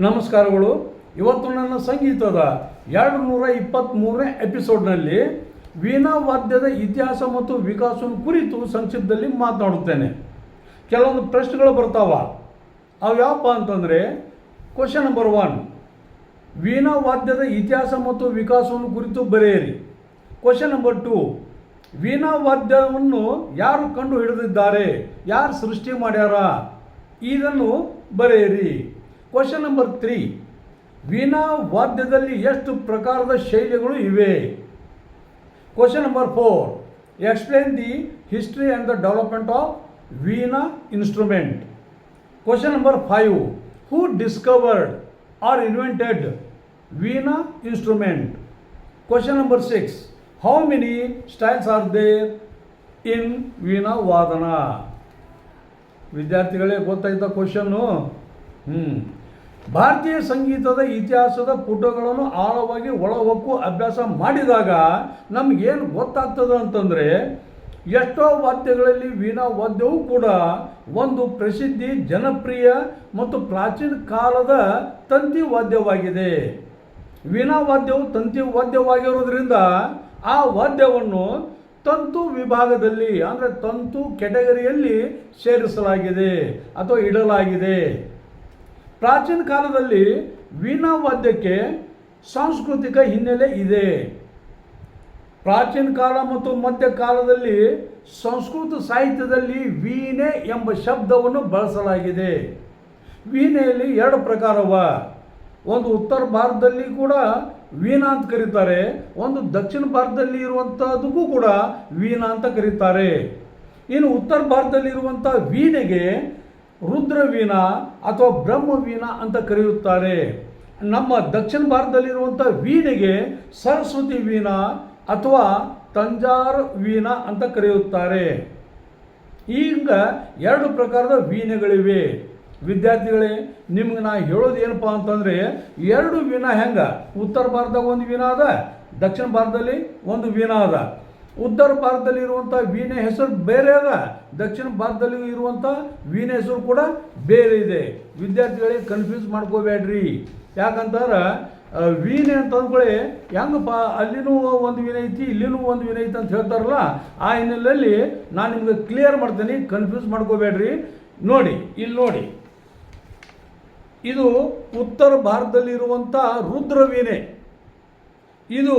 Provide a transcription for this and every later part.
ನಮಸ್ಕಾರಗಳು. ಇವತ್ತು ನನ್ನ ಸಂಗೀತದ ಎರಡು ನೂರ ಇಪ್ಪತ್ತ್ಮೂರನೇ ಎಪಿಸೋಡ್ನಲ್ಲಿ ವೀಣಾ ವಾದ್ಯದ ಇತಿಹಾಸ ಮತ್ತು ವಿಕಾಸವನ್ನು ಕುರಿತು ಸಂಕ್ಷಿಪ್ತದಲ್ಲಿ ಮಾತನಾಡುತ್ತೇನೆ. ಕೆಲವೊಂದು ಪ್ರಶ್ನೆಗಳು ಬರ್ತಾವ. ಅವು ಯಾವಪ್ಪ ಅಂತಂದರೆ ಕ್ವಶನ್ ನಂಬರ್ ಒನ್ ವೀಣಾ ವಾದ್ಯದ ಇತಿಹಾಸ ಮತ್ತು ವಿಕಾಸವನ್ನು ಕುರಿತು ಬರೆಯಿರಿ. ಕ್ವಶನ್ ನಂಬರ್ ಟು ವೀಣಾ ವಾದ್ಯವನ್ನು ಯಾರು ಕಂಡು ಹಿಡಿದಿದ್ದಾರೆ ಯಾರು ಸೃಷ್ಟಿ ಮಾಡ್ಯಾರ? ಇದನ್ನು ಬರೆಯಿರಿ. ಕ್ವಶನ್ ನಂಬರ್ ತ್ರೀ ವೀಣಾ ವಾದ್ಯದಲ್ಲಿ ಎಷ್ಟು ಪ್ರಕಾರದ ಶೈಲಿಗಳು ಇವೆ? Question number four explain the history and the development of veena instrument question number five who discovered or invented veena instrument question number six how many styles are there in veena ವಾದನ? ವಿದ್ಯಾರ್ಥಿಗಳೇ, ಗೊತ್ತಾಯ್ತಾ question ಹ್ಞೂ ಭಾರತೀಯ ಸಂಗೀತದ ಇತಿಹಾಸದ ಪುಟಗಳನ್ನು ಆಳವಾಗಿ ಒಳಹೊಕ್ಕು ಅಭ್ಯಾಸ ಮಾಡಿದಾಗ ನಮಗೇನು ಗೊತ್ತಾಗ್ತದೆ ಅಂತಂದರೆ ಎಷ್ಟೋ ವಾದ್ಯಗಳಲ್ಲಿ ವೀಣಾ ವಾದ್ಯವೂ ಕೂಡ ಒಂದು ಪ್ರಸಿದ್ಧಿ, ಜನಪ್ರಿಯ ಮತ್ತು ಪ್ರಾಚೀನ ಕಾಲದ ತಂತಿ ವಾದ್ಯವಾಗಿದೆ. ವೀಣಾ ವಾದ್ಯವು ತಂತಿ ವಾದ್ಯವಾಗಿರೋದ್ರಿಂದ ಆ ವಾದ್ಯವನ್ನು ತಂತು ವಿಭಾಗದಲ್ಲಿ, ಅಂದರೆ ತಂತು ಕೆಟಗರಿಯಲ್ಲಿ ಸೇರಿಸಲಾಗಿದೆ ಅಥವಾ ಇಡಲಾಗಿದೆ. ಪ್ರಾಚೀನ ಕಾಲದಲ್ಲಿ ವೀಣಾ ವಾದ್ಯಕ್ಕೆ ಸಾಂಸ್ಕೃತಿಕ ಹಿನ್ನೆಲೆ ಇದೆ. ಪ್ರಾಚೀನ ಕಾಲ ಮತ್ತು ಮಧ್ಯಕಾಲದಲ್ಲಿ ಸಂಸ್ಕೃತ ಸಾಹಿತ್ಯದಲ್ಲಿ ವೀಣೆ ಎಂಬ ಶಬ್ದವನ್ನು ಬಳಸಲಾಗಿದೆ. ವೀಣೆಯಲ್ಲಿ ಎರಡು ಪ್ರಕಾರವ. ಒಂದು ಉತ್ತರ ಭಾರತದಲ್ಲಿ ಕೂಡ ವೀಣಾ ಅಂತ ಕರೀತಾರೆ, ಒಂದು ದಕ್ಷಿಣ ಭಾರತದಲ್ಲಿ ಇರುವಂಥದ್ದಕ್ಕೂ ಕೂಡ ವೀಣಾ ಅಂತ ಕರೀತಾರೆ. ಇನ್ನು ಉತ್ತರ ಭಾರತದಲ್ಲಿ ಇರುವಂಥ ವೀಣೆಗೆ ರುದ್ರ ವೀಣಾ ಅಥವಾ ಬ್ರಹ್ಮ ವೀಣಾ ಅಂತ ಕರೆಯುತ್ತಾರೆ. ನಮ್ಮ ದಕ್ಷಿಣ ಭಾರತದಲ್ಲಿರುವಂಥ ವೀಣೆಗೆ ಸರಸ್ವತಿ ವೀಣ ಅಥವಾ ತಂಜಾರ್ ವೀಣ ಅಂತ ಕರೆಯುತ್ತಾರೆ. ಈಗ ಎರಡು ಪ್ರಕಾರದ ವೀಣೆಗಳಿವೆ. ವಿದ್ಯಾರ್ಥಿಗಳೇ, ನಿಮ್ಗೆ ನಾ ಹೇಳೋದು ಏನಪ್ಪ ಅಂತಂದರೆ, ಎರಡು ವೀಣ ಹೆಂಗೆ? ಉತ್ತರ ಭಾರತದಾಗ ಒಂದು ವೀಣ ಅದ, ದಕ್ಷಿಣ ಭಾರತದಲ್ಲಿ ಒಂದು ವೀಣ ಅದ. ಉತ್ತರ ಭಾರತದಲ್ಲಿ ಇರುವಂಥ ವೀಣೆ ಹೆಸರು ಬೇರೆ ಅದ. ದಕ್ಷಿಣ ಭಾರತದಲ್ಲಿ ಇರುವಂಥ ವೀಣೆ ಹೆಸರು ಕೂಡ ಬೇರೆ ಇದೆ. ವಿದ್ಯಾರ್ಥಿಗಳಿಗೆ ಕನ್ಫ್ಯೂಸ್ ಮಾಡ್ಕೋಬೇಡ್ರಿ. ಯಾಕಂತಂದ್ರೆ ವೀಣೆ ಅಂತ ಅಂದ್ಕೊಳ್ಳಿ ಹೆಂಗಪ್ಪ, ಅಲ್ಲಿನೂ ಒಂದು ವೀಣೆ ಐತಿ, ಇಲ್ಲಿನೂ ಒಂದು ವೀಣೆ ಐತಿ ಅಂತ ಹೇಳ್ತಾರಲ್ಲ, ಆ ಹಿನ್ನೆಲೆಯಲ್ಲಿ ನಾನು ನಿಮ್ಗೆ ಕ್ಲಿಯರ್ ಮಾಡ್ತೀನಿ ಕನ್ಫ್ಯೂಸ್ ಮಾಡ್ಕೋಬೇಡ್ರಿ. ನೋಡಿ ಇಲ್ಲಿ ನೋಡಿ. ಇದು ಉತ್ತರ ಭಾರತದಲ್ಲಿರುವಂಥ ರುದ್ರ ವೀಣೆ. ಇದು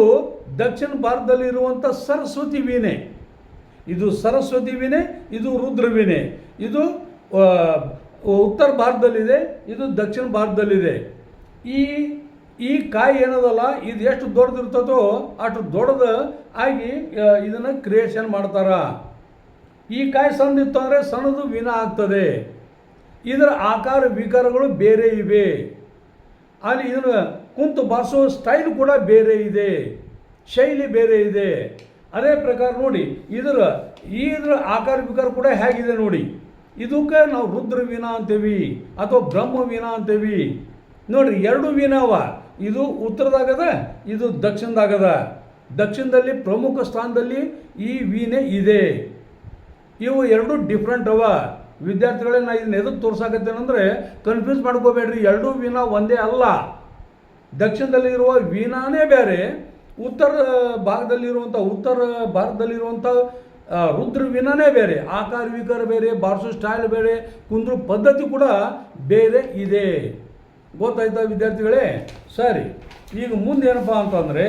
ದಕ್ಷಿಣ ಭಾರತದಲ್ಲಿರುವಂಥ ಸರಸ್ವತಿ ವೀಣೆ. ಇದು ಸರಸ್ವತಿ ವೀಣೆ, ಇದು ರುದ್ರ ವೀಣೆ. ಇದು ಉತ್ತರ ಭಾರತದಲ್ಲಿದೆ, ಇದು ದಕ್ಷಿಣ ಭಾರತದಲ್ಲಿದೆ. ಈ ಈ ಕಾಯಿ ಏನದಲ್ಲ, ಇದು ಎಷ್ಟು ದೊಡ್ಡದಿರ್ತದೋ ಅಷ್ಟು ದೊಡ್ಡದು ಆಗಿ ಇದನ್ನು ಕ್ರಿಯೇಷನ್ ಮಾಡ್ತಾರ. ಈ ಕಾಯಿ ಸಣ್ಣದಿತ್ತು ಅಂದರೆ ಸಣ್ಣದು ವೀಣ ಆಗ್ತದೆ. ಇದರ ಆಕಾರ, ವಿಕಾರಗಳು ಬೇರೆ ಇವೆ. ಅಲ್ಲಿ ಇದನ್ನು ಕುಂತು ಬಾರಿಸೋ ಸ್ಟೈಲ್ ಕೂಡ ಬೇರೆ ಇದೆ. ಶೈಲಿ ಬೇರೆ ಇದೆ. ಅದೇ ಪ್ರಕಾರ ನೋಡಿ, ಇದರ ಇದರ ಆಕಾರ ವಿಕಾರ ಕೂಡ ಹೇಗಿದೆ ನೋಡಿ. ಇದಕ್ಕೆ ನಾವು ರುದ್ರ ವೀಣಾ ಅಂತೀವಿ ಅಥವಾ ಬ್ರಹ್ಮ ವೀಣಾ ಅಂತೀವಿ. ನೋಡಿರಿ, ಎರಡು ವೀನವ ಇದು ಉತ್ತರದಾಗದ, ಇದು ದಕ್ಷಿಣದಾಗದ. ದಕ್ಷಿಣದಲ್ಲಿ ಪ್ರಮುಖ ಸ್ಥಾನದಲ್ಲಿ ಈ ವೀಣೆ ಇದೆ. ಇವು ಎರಡು ಡಿಫ್ರೆಂಟ್ ಅವ. ವಿದ್ಯಾರ್ಥಿಗಳೇ ನಾ ಇದನ್ನ ಎದಕ್ಕೆ ತೋರ್ಸಾಕತ್ತೇನೆ ಅಂದರೆ ಕನ್ಫ್ಯೂಸ್ ಮಾಡ್ಕೋಬೇಡ್ರಿ. ಎರಡೂ ವೀಣಾ ಒಂದೇ ಅಲ್ಲ. ದಕ್ಷಿಣದಲ್ಲಿರುವ ವೀಣಾನೇ ಬೇರೆ ಉತ್ತರ ಭಾಗದಲ್ಲಿರುವಂಥ ಉತ್ತರ ಭಾರತದಲ್ಲಿರುವಂಥ ರುದ್ರ ವೀಣಾನೇ ಬೇರೆ ಆಕಾರ ವಿಕಾರ ಬೇರೆ ಬಾರಿಸೋ ಸ್ಟೈಲ್ ಬೇರೆ ಕುಂದ್ರು ಪದ್ಧತಿ ಕೂಡ ಬೇರೆ ಇದೆ. ಗೊತ್ತಾಯ್ತಾ ವಿದ್ಯಾರ್ಥಿಗಳೇ? ಸರಿ ಈಗ ಮುಂದೆ ಏನಪ್ಪ ಅಂತಂದರೆ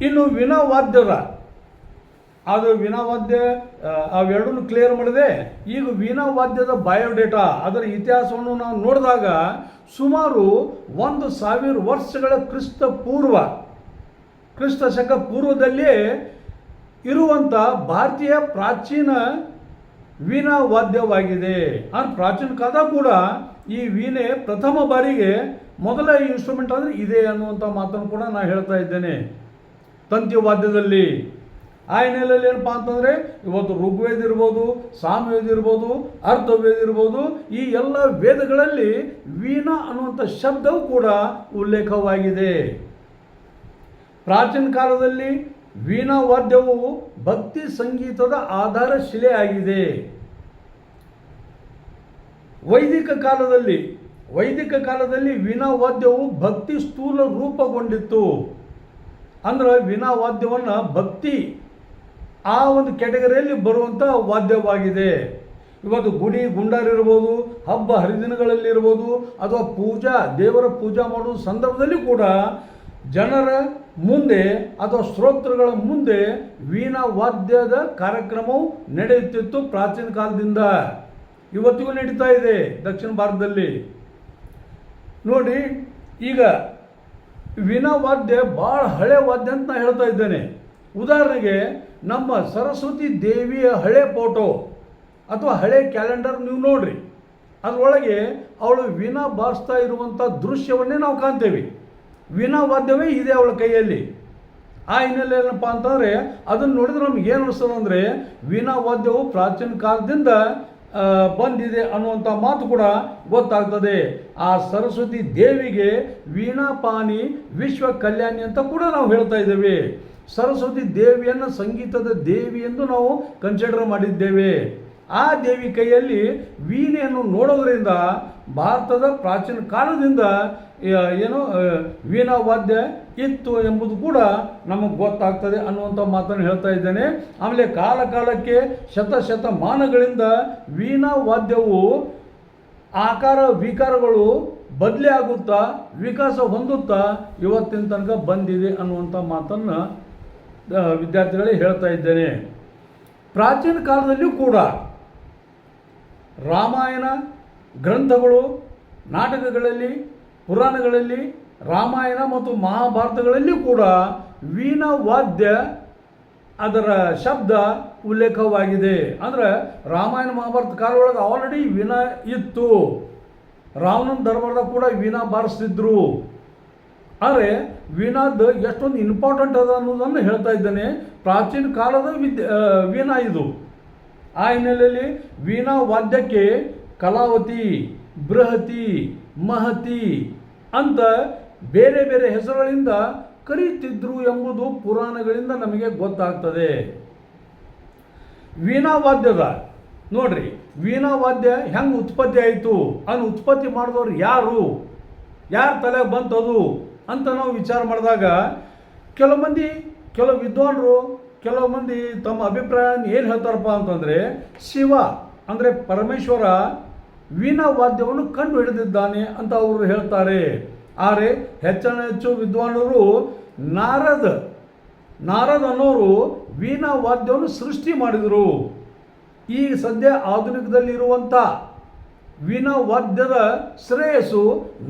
ಇನ್ನು ವಿನಾ ವಾದ್ಯದ ಅದು ವಿನಾ ವಾದ್ಯ ಆ, ಅವೆರಡನ್ನು ಕ್ಲಿಯರ್ ಮಾಡಿದೆ. ಈಗ ವೀಣಾ ವಾದ್ಯದ ಬಯೋಡೇಟಾ ಅದರ ಇತಿಹಾಸವನ್ನು ನಾವು ನೋಡಿದಾಗ ಸುಮಾರು ಒಂದು ಸಾವಿರ ವರ್ಷಗಳ ಕ್ರಿಸ್ತ ಪೂರ್ವ, ಕ್ರಿಸ್ತ ಶಕ ಪೂರ್ವದಲ್ಲಿ ಇರುವಂಥ ಭಾರತೀಯ ಪ್ರಾಚೀನ ವೀಣಾ ವಾದ್ಯವಾಗಿದೆ. ಆ ಪ್ರಾಚೀನ ಕಾಲದಾಗ ಕೂಡ ಈ ವೀಣೆ ಪ್ರಥಮ ಬಾರಿಗೆ ಮೊದಲ ಇನ್ಸ್ಟ್ರೂಮೆಂಟ್ ಅಂದರೆ ಇದೆ ಅನ್ನುವಂಥ ಮಾತನ್ನು ಕೂಡ ನಾನು ಹೇಳ್ತಾ ಇದ್ದೇನೆ. ತಂತಿ ವಾದ್ಯದಲ್ಲಿ ಆ ಹಿನ್ನೆಲೆಯಲ್ಲಿ ಏನಪ್ಪ ಅಂತಂದರೆ ಇವತ್ತು ಋಗ್ವೇದ ಇರ್ಬೋದು ಸಾಮವೇದ ಇರ್ಬೋದು, ಅರ್ಥವೇದ ಇರ್ಬೋದು, ಈ ಎಲ್ಲ ವೇದಗಳಲ್ಲಿ ವೀಣಾ ಅನ್ನುವಂಥ ಶಬ್ದವು ಕೂಡ ಉಲ್ಲೇಖವಾಗಿದೆ. ಪ್ರಾಚೀನ ಕಾಲದಲ್ಲಿ ವೀಣಾ ವಾದ್ಯವು ಭಕ್ತಿ ಸಂಗೀತದ ಆಧಾರ ಶಿಲೆ ಆಗಿದೆ. ವೈದಿಕ ಕಾಲದಲ್ಲಿ ವೈದಿಕ ಕಾಲದಲ್ಲಿ ವೀಣಾ ವಾದ್ಯವು ಭಕ್ತಿ ಸ್ಥೂಲ ರೂಪಗೊಂಡಿತ್ತು. ಅಂದ್ರೆ ವೀಣಾವಾದ್ಯವನ್ನು ಭಕ್ತಿ ಆ ಒಂದು ಕೆಟಗರಿಯಲ್ಲಿ ಬರುವಂಥ ವಾದ್ಯವಾಗಿದೆ. ಇವತ್ತು ಗುಡಿ ಗುಂಡಾರಿರ್ಬೋದು ಹಬ್ಬ ಹರಿದಿನಗಳಲ್ಲಿರ್ಬೋದು ಅಥವಾ ಪೂಜಾ, ದೇವರ ಪೂಜಾ ಮಾಡುವ ಸಂದರ್ಭದಲ್ಲಿ ಕೂಡ ಜನರ ಮುಂದೆ ಅಥವಾ ಶ್ರೋತೃಗಳ ಮುಂದೆ ವೀಣಾ ವಾದ್ಯದ ಕಾರ್ಯಕ್ರಮವು ನಡೆಯುತ್ತಿತ್ತು ಪ್ರಾಚೀನ ಕಾಲದಿಂದ. ಇವತ್ತಿಗೂ ನಡೀತಾ ಇದೆ ದಕ್ಷಿಣ ಭಾರತದಲ್ಲಿ. ನೋಡಿ, ಈಗ ವೀಣಾ ವಾದ್ಯ ಭಾಳ ಹಳೆ ವಾದ್ಯ ಅಂತ ನಾನು ಹೇಳ್ತಾ ಇದ್ದೇನೆ. ಉದಾಹರಣೆಗೆ ನಮ್ಮ ಸರಸ್ವತಿ ದೇವಿಯ ಹಳೆ ಫೋಟೋ ಅಥವಾ ಹಳೆ ಕ್ಯಾಲೆಂಡರ್ ನೀವು ನೋಡ್ರಿ. ಅದರೊಳಗೆ ಅವಳು ವೀಣಾ ಬಾರಿಸ್ತಾ ಇರುವಂಥ ದೃಶ್ಯವನ್ನೇ ನಾವು ಕಾಣ್ತೇವೆ. ವೀಣಾ ವಾದ್ಯವೇ ಇದೆ ಅವಳ ಕೈಯಲ್ಲಿ. ಆ ಹಿನ್ನೆಲೆ ಏನಪ್ಪ ಅಂತಂದರೆ ಅದನ್ನು ನೋಡಿದ್ರೆ ನಮ್ಗೆ ಏನು ಅನಿಸ್ತದೆ ಅಂದರೆ ವೀಣಾ ವಾದ್ಯವು ಪ್ರಾಚೀನ ಕಾಲದಿಂದ ಬಂದಿದೆ ಅನ್ನುವಂಥ ಮಾತು ಕೂಡ ಗೊತ್ತಾಗ್ತದೆ. ಆ ಸರಸ್ವತಿ ದೇವಿಗೆ ವೀಣಾಪಾನಿ ವಿಶ್ವ ಕಲ್ಯಾಣಿ ಅಂತ ಕೂಡ ನಾವು ಹೇಳ್ತಾ ಇದ್ದೇವೆ. ಸರಸ್ವತಿ ದೇವಿಯನ್ನು ಸಂಗೀತದ ದೇವಿ ಎಂದು ನಾವು ಕನ್ಸಿಡರ್ ಮಾಡಿದ್ದೇವೆ. ಆ ದೇವಿ ಕೈಯಲ್ಲಿ ವೀಣೆಯನ್ನು ನೋಡೋದರಿಂದ ಭಾರತದ ಪ್ರಾಚೀನ ಕಾಲದಿಂದ ಏನು ವೀಣಾ ವಾದ್ಯ ಇತ್ತು ಎಂಬುದು ಕೂಡ ನಮಗೆ ಗೊತ್ತಾಗ್ತದೆ ಅನ್ನುವಂಥ ಮಾತನ್ನು ಹೇಳ್ತಾ ಇದ್ದೇನೆ. ಆಮೇಲೆ ಕಾಲಕಾಲಕ್ಕೆ ಶತಶತಮಾನಗಳಿಂದ ಶತ ಶತಮಾನಗಳಿಂದ ವೀಣಾ ವಾದ್ಯವು ಆಕಾರ, ವಿಕಾರಗಳು ಬದಲಿ ಆಗುತ್ತಾ, ವಿಕಾಸ ಹೊಂದುತ್ತಾ ಇವತ್ತಿನ ತನಕ ಬಂದಿದೆ ಅನ್ನುವಂಥ ಮಾತನ್ನು ಆ, ವಿದ್ಯಾರ್ಥಿಗಳಿಗೆ ಹೇಳ್ತಾ ಇದ್ದೇನೆ. ಪ್ರಾಚೀನ ಕಾಲದಲ್ಲಿಯೂ ಕೂಡ ರಾಮಾಯಣ ಗ್ರಂಥಗಳು ನಾಟಕಗಳಲ್ಲಿ ಪುರಾಣಗಳಲ್ಲಿ ರಾಮಾಯಣ ಮತ್ತು ಮಹಾಭಾರತಗಳಲ್ಲಿ ಕೂಡ ವೀಣಾ ವಾದ್ಯ ಅದರ ಶಬ್ದ ಉಲ್ಲೇಖವಾಗಿದೆ. ಅಂದರೆ ರಾಮಾಯಣ ಮಹಾಭಾರತ ಕಾಲ ಒಳಗೆ ಆಲ್ರೆಡಿ ವೀಣಾ ಇತ್ತು. ರಾವಣನ ದರ್ಬಾರ್ದಾಗ ಕೂಡ ವೀಣಾ ಬಾರಿಸ್ತಿದ್ರು. ಆದರೆ ವೀಣಾದ ಎಷ್ಟೊಂದು ಇಂಪಾರ್ಟೆಂಟ್ ಅದ ಅನ್ನೋದನ್ನು ಹೇಳ್ತಾ ಇದ್ದೇನೆ. ಪ್ರಾಚೀನ ಕಾಲದ ವಿದ್ಯೆ ವೀಣಾ ಇದು. ಆ ಹಿನ್ನೆಲೆಯಲ್ಲಿ ವೀಣಾ ವಾದ್ಯಕ್ಕೆ ಕಲಾವತಿ, ಬೃಹತಿ, ಮಹತಿ ಅಂತ ಬೇರೆ ಬೇರೆ ಹೆಸರುಗಳಿಂದ ಕರೀತಿದ್ರು ಎಂಬುದು ಪುರಾಣಗಳಿಂದ ನಮಗೆ ಗೊತ್ತಾಗ್ತದೆ. ವೀಣಾ ವಾದ್ಯದ, ನೋಡ್ರಿ, ವೀಣಾ ವಾದ್ಯ ಹೆಂಗೆ ಉತ್ಪತ್ತಿ ಆಯಿತು? ಅದನ್ನು ಉತ್ಪತ್ತಿ ಮಾಡಿದವ್ರು ಯಾರು? ಯಾರ ತಲೆಗೆ ಬಂತದು? ಅಂತ ನಾವು ವಿಚಾರ ಮಾಡಿದಾಗ ಕೆಲವು ಮಂದಿ, ಕೆಲವು ವಿದ್ವಾಂಸರು ಕೆಲವು ಮಂದಿ ತಮ್ಮ ಅಭಿಪ್ರಾಯ ಏನು ಹೇಳ್ತಾರಪ್ಪ ಅಂತಂದರೆ ಶಿವ ಅಂದರೆ ಪರಮೇಶ್ವರ ವೀಣಾ ವಾದ್ಯವನ್ನು ಕಂಡು ಹಿಡಿದಿದ್ದಾನೆ ಅಂತ ಅವರು ಹೇಳ್ತಾರೆ. ಆದರೆ ಹೆಚ್ಚಿನ ಹೆಚ್ಚು ವಿದ್ವಾಂಸರು ನಾರದ, ನಾರದ್ ಅನ್ನೋರು ವೀಣಾ ವಾದ್ಯವನ್ನು ಸೃಷ್ಟಿ ಮಾಡಿದರು. ಈ ಸದ್ಯ ಆಧುನಿಕದಲ್ಲಿರುವಂಥ ವೀಣಾ ವಾದ್ಯದ ಶ್ರೇಯಸ್ಸು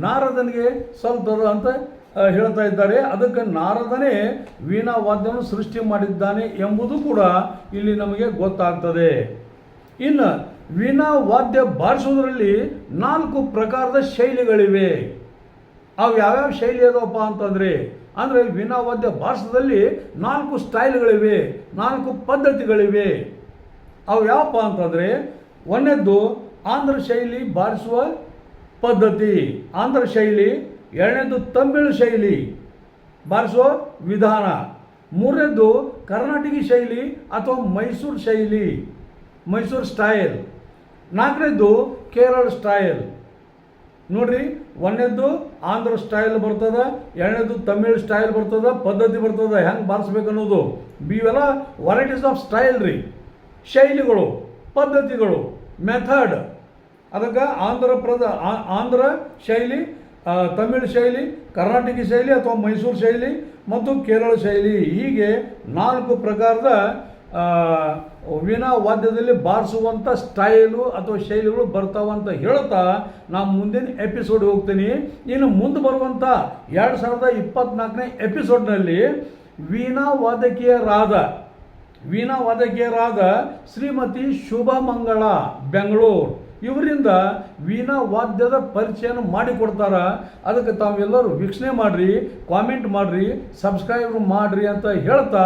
ನಾರದನಿಗೆ ಸಲ್ತದ ಅಂತ ಹೇಳ್ತಾ ಇದ್ದಾರೆ. ಅದಕ್ಕೆ ನಾರದನೇ ವೀಣಾ ವಾದ್ಯವನ್ನು ಸೃಷ್ಟಿ ಮಾಡಿದ್ದಾನೆ ಎಂಬುದು ಕೂಡ ಇಲ್ಲಿ ನಮಗೆ ಗೊತ್ತಾಗ್ತದೆ. ಇನ್ನು ವೀಣಾ ವಾದ್ಯ ಬಾರಿಸೋದ್ರಲ್ಲಿ ನಾಲ್ಕು ಪ್ರಕಾರದ ಶೈಲಿಗಳಿವೆ. ಅವು ಯಾವ್ಯಾವ ಶೈಲಿ ಅದಾವಪ್ಪ ಅಂತಂದರೆ, ಅಂದರೆ ವೀಣಾ ವಾದ್ಯ ಬಾರಿಸೋದ್ರಲ್ಲಿ ನಾಲ್ಕು ಸ್ಟೈಲ್ಗಳಿವೆ, ನಾಲ್ಕು ಪದ್ಧತಿಗಳಿವೆ. ಅವು ಯಾವಪ್ಪ ಅಂತಂದರೆ, ಒಂದನೇದ್ದು ಆಂಧ್ರ ಶೈಲಿ ಬಾರಿಸುವ ಪದ್ಧತಿ. ಆಂಧ್ರ ಶೈಲಿ ಎರಡನೇದು ತಮಿಳು ಶೈಲಿ. ಬಾರಿಸುವ ವಿಧಾನ. ಮೂರನೇದು ಕರ್ನಾಟಕಿ ಶೈಲಿ ಅಥವಾ ಮೈಸೂರು ಶೈಲಿ. ಮೈಸೂರು ಸ್ಟೈಲ್. ನಾಲ್ಕನೇದು ಕೇರಳ ಸ್ಟೈಲ್. ನೋಡ್ರಿ ಒಂದನೇದ್ದು ಆಂಧ್ರ ಸ್ಟೈಲ್ ಬರ್ತದ, ಎರಡನೇದು ತಮಿಳ್ ಸ್ಟೈಲ್ ಬರ್ತದ, ಪದ್ಧತಿ ಬರ್ತದ, ಹೆಂಗೆ ಬಾರಿಸ್ಬೇಕು ಅನ್ನೋದು ಇವೆಲ್ಲ ವೆರೈಟೀಸ್ ಆಫ್ ಸ್ಟೈಲ್ ರೀ. ಶೈಲಿಗಳು, ಪದ್ಧತಿಗಳು ಮೆಥಡ್ ಅದಕ್ಕೆ ಆಂಧ್ರ ಪ್ರದ ಆಂಧ್ರ ಶೈಲಿ ತಮಿಳ್ ಶೈಲಿ, ಕರ್ನಾಟಕ ಶೈಲಿ ಅಥವಾ ಮೈಸೂರು ಶೈಲಿ ಮತ್ತು ಕೇರಳ ಶೈಲಿ. ಹೀಗೆ ನಾಲ್ಕು ಪ್ರಕಾರದ ವೀಣಾ ವಾದ್ಯದಲ್ಲಿ ಬಾರಿಸುವಂಥ ಸ್ಟೈಲು ಅಥವಾ ಶೈಲಿಗಳು ಬರ್ತಾವಂತ ಹೇಳ್ತಾ ನಾನು ಮುಂದಿನ ಎಪಿಸೋಡ್ ಹೋಗ್ತೀನಿ. ಇನ್ನು ಮುಂದೆ ಬರುವಂಥ ಎರಡು ಸಾವಿರದ ಇಪ್ಪತ್ನಾಲ್ಕನೇ ಎಪಿಸೋಡ್ನಲ್ಲಿ ವೀಣಾ ವಾದಕಿಯರಾದ ವೀಣಾ ವಾದಕಿಯರಾದ ಶ್ರೀಮತಿ ಶುಭಮಂಗಳ, ಬೆಂಗಳೂರು. ಇವರಿಂದ ವೀಣಾ ವಾದ್ಯದ ಪರಿಚಯನ ಮಾಡಿಕೊಡ್ತಾರ ಅದಕ್ಕೆ ತಾವೆಲ್ಲರೂ ವೀಕ್ಷಣೆ ಮಾಡಿರಿ ಕಾಮೆಂಟ್ ಮಾಡಿರಿ ಸಬ್ಸ್ಕ್ರೈಬ್ ಮಾಡಿರಿ ಅಂತ ಹೇಳ್ತಾ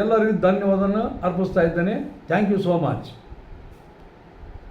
ಎಲ್ಲರಿಗೂ ಧನ್ಯವಾದನ ಅರ್ಪಿಸ್ತಾ ಇದ್ದೇನೆ. Thank you so much